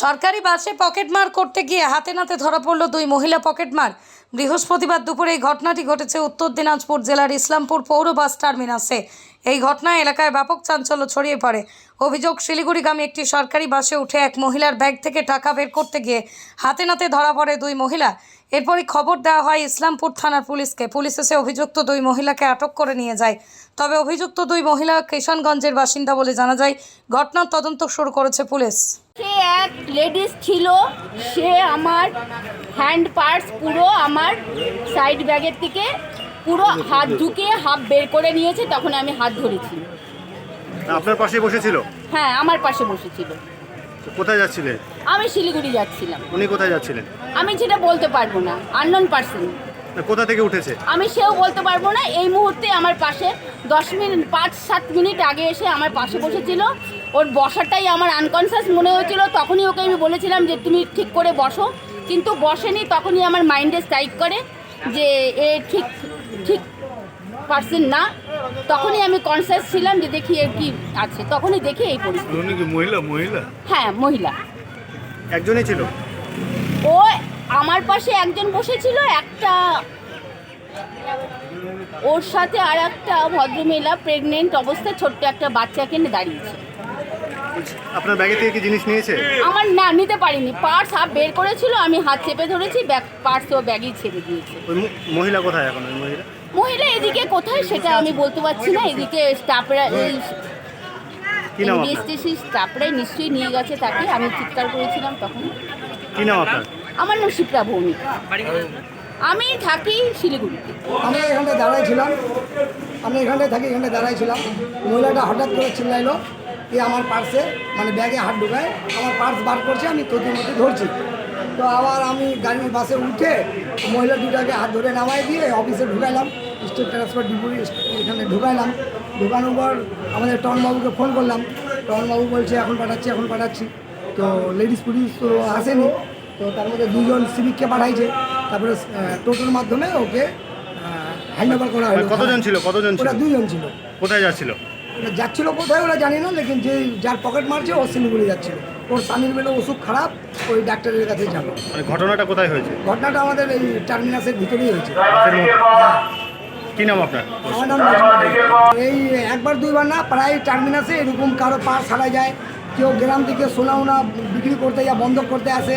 সরকারি বাসে পকেটমার করতে গিয়ে হাতে নাতে ধরা পড়ল দুই মহিলা পকেটমার বৃহস্পতিবার দুপুরে এই ঘটনাটি ঘটেছে উত্তর দিনাজপুর জেলার ইসলামপুর পৌর বাস টার্মিনাসে। এই ঘটনায় এলাকায় ব্যাপক চাঞ্চল্য ছড়িয়ে পড়ে। অভিযোগ, শিলিগুড়িগামী একটি সরকারি বাসে উঠে এক মহিলার ব্যাগ থেকে টাকা বের করতে গিয়ে হাতে নাতে ধরা পড়ে দুই মহিলা। এরপরই খবর দেওয়া হয় ইসলামপুর থানার পুলিশকে। পুলিশ এসে অভিযুক্ত দুই মহিলাকে আটক করে নিয়ে যায়। তবে অভিযুক্ত দুই মহিলা কিষানগঞ্জের বাসিন্দা বলে জানা যায় ঘটনার তদন্ত শুরু করেছে পুলিশ। সে এক লেডিস ছিল সে আমার হ্যান্ড পার্স পুরো আমার সাইড ব্যাগের থেকে পুরো হাত ঢুকিয়ে হাফ বের করে নিয়েছে তখন আমি হাত ধরেছি। আপনার পাশে বসেছিল? হ্যাঁ আমার পাশে বসেছিল। কোথায় যাচ্ছিলেন? আমি শিলিগুড়ি যাচ্ছিলাম। উনি কোথায় যাচ্ছিলেন? আমি যেটা বলতে পারব না। আননোন পার্সন কোথা থেকে উঠেছে? আমি সেও বলতে পারব না। এই মুহূর্তে আমার পাশে দশ মিনিট পাঁচ সাত মিনিট আগে এসে আমার পাশে বসেছিল। ওর বসাটাই আমার আনকনসিয়াস মনে হয়েছিল। তখনই ওকে আমি বলেছিলাম যে তুমি ঠিক করে বসো। কিন্তু বসেনি তখনই আমার মাইন্ডে স্ট্রাইক করে যে এ ঠিক ঠিক পার্সন না তখনই আমি কনসিয়াস ছিলাম যে দেখি এর কি আছে। তখনই দেখি এই পরিস্থিতি। মহিলা? মহিলা? হ্যাঁ মহিলা। একজনই ছিল? ও আমার পাশে একজন বসেছিল একটা ওর সাথে আর একটা ভদ্রমহিলা প্রেগনেন্ট অবস্থায় ছোট্ট একটা বাচ্চাকে নিয়ে দাঁড়িয়েছে। আপনার ব্যাগে থেকে কি জিনিস নিয়েছে? আমার না নিতে পারিনি। পার্স হাফ বের করেছিল আমি হাত চেপে ধরেছি ব্যাগ পার্স ও ব্যাগই ছেড়ে দিয়েছে। ওই মহিলা কোথায় এখন ওই মহিলা? মহিলা এদিকে কোথায় সেটা আমি বলতে পারছি না এদিকে স্টাফরা আপনার? এনবিএসটিসি স্টাফরাই নিশ্চয়ই নিয়ে গেছে তাকে আমি চিৎকার করেছিলাম তখন। কি নাম আপনার? আমার নাম শিপ্রা ভৌমিক। আমি থাকি শিলিগুড়িতে। আমি এখানটায় দাঁড়াইছিলাম আমি এখানটায় থাকি এখানটায় দাঁড়াইছিলাম মহিলাটা হঠাৎ করে চিল্লাইলো যে আমার পার্সে মানে ব্যাগে হাত ঢুকায় আমার পার্স বার করছে আমি তোদের মধ্যে ধরছি। তো আবার আমি গাড়ির বাসে উঠে মহিলা দুটাকে হাত ধরে নামাই দিয়ে অফিসে ঢুকাইলাম। স্টেট ট্রান্সফার ডিপুটি এখানে ঢুকাইলাম। ঢুকানোর পর আমাদের টনবাবুকে ফোন করলাম। টনবাবু বলছে এখন পাঠাচ্ছি এখন পাঠাচ্ছি। তো লেডিস পুলিশ তো আসেনি। তো তার মধ্যে দুজন সিভিককে পাঠাইছে। তারপরে টোটোর মাধ্যমে ওকে হ্যান্ড ওভার করা হলো। মানে কতজন ছিল? কতজন ছিল? দুজন ছিল। কোথায় যাচ্ছিল? যাচ্ছিল কোথায় ওরা জানি না লেকিন যে যার পকেট মারছে ও শিলিগুড়ি যাচ্ছিল। ওর স্বামীর বেলে ওষুধ খারাপ ওই ডাক্তারের কাছে যাব। মানে ঘটনাটা কোথায় হয়েছে? ঘটনাটা আমাদের এই টার্মিনাসের ভিতরেই হয়েছে। কি নাম আপনার? আমার নাম এই একবার দুইবার না প্রায় টার্মিনাসে এরকম কারও পা সারা যায়। কেউ গ্রাম থেকে সোনা উনা বিক্রি করতে যা বন্ধ করতে আসে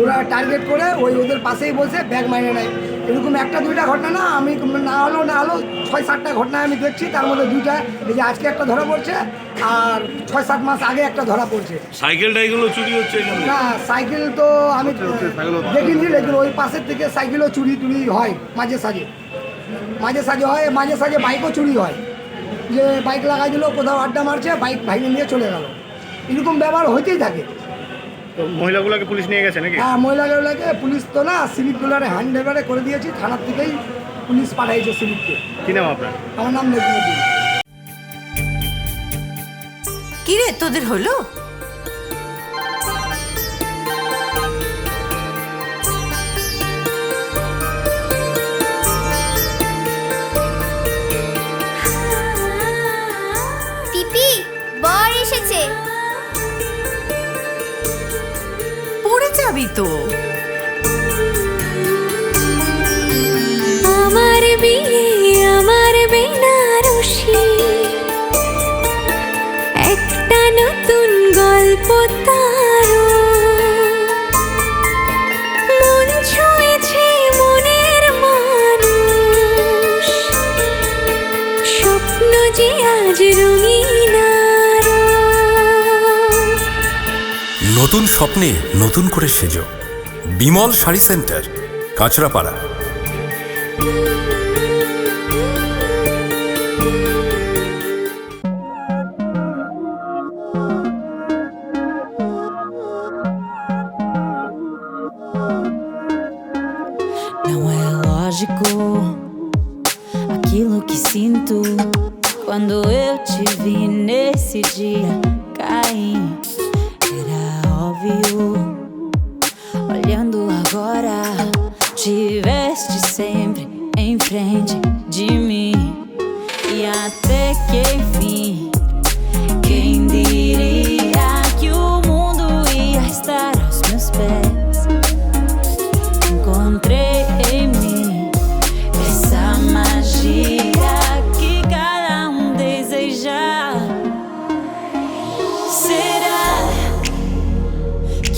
ওরা টার্গেট করে ওই ওদের পাশেই বসে ব্যাগ মাইনে নেয়। এরকম একটা দুইটা ঘটনা না আমি না হলো না হলো ছয় সাতটা ঘটনা আমি দেখছি তার মধ্যে দুইটা এই যে আজকে একটা ধরা পড়ছে আর ছয় সাত মাস আগে একটা ধরা পড়ছে। সাইকেল টাইকেলও চুরি হচ্ছে না সাইকেল তো আমি দেখিনি লেকিন ওই পাশের থেকে সাইকেলও চুরি টুরি হয় মাঝে সাঝে। মাঝে সাঝে হয় মাঝে সাঝে বাইকও চুরি হয়। যে বাইক লাগাই দিল কোথাও আড্ডা মারছে বাইক ভাইকে নিয়ে চলে গেল। এরকম ব্যবহার হইতেই থাকে। তো মহিলাগুলোকে পুলিশ নিয়ে গেছে নাকি? হ্যাঁ মহিলাগুলোকে পুলিশ তো না সিভিকগুলোরে হ্যান্ড ডেভারে করে দিয়েছি থানার থেকেই পুলিশ পাঠাইছে সিভিককে। কি নাম আপনার? আমার নাম নেজমুদ্দিন কিরে তোদের হলো? পিপি বর এসেছে। যাবি আমার বিয়ে নতুন স্বপ্নে নতুন করে সেজো Bimal sari centre Kanchrapara Não é lógico aquilo que sinto quando eu te vi nesse dia cair. Óbvio, olhando agora, tiveste sempre em frente de mim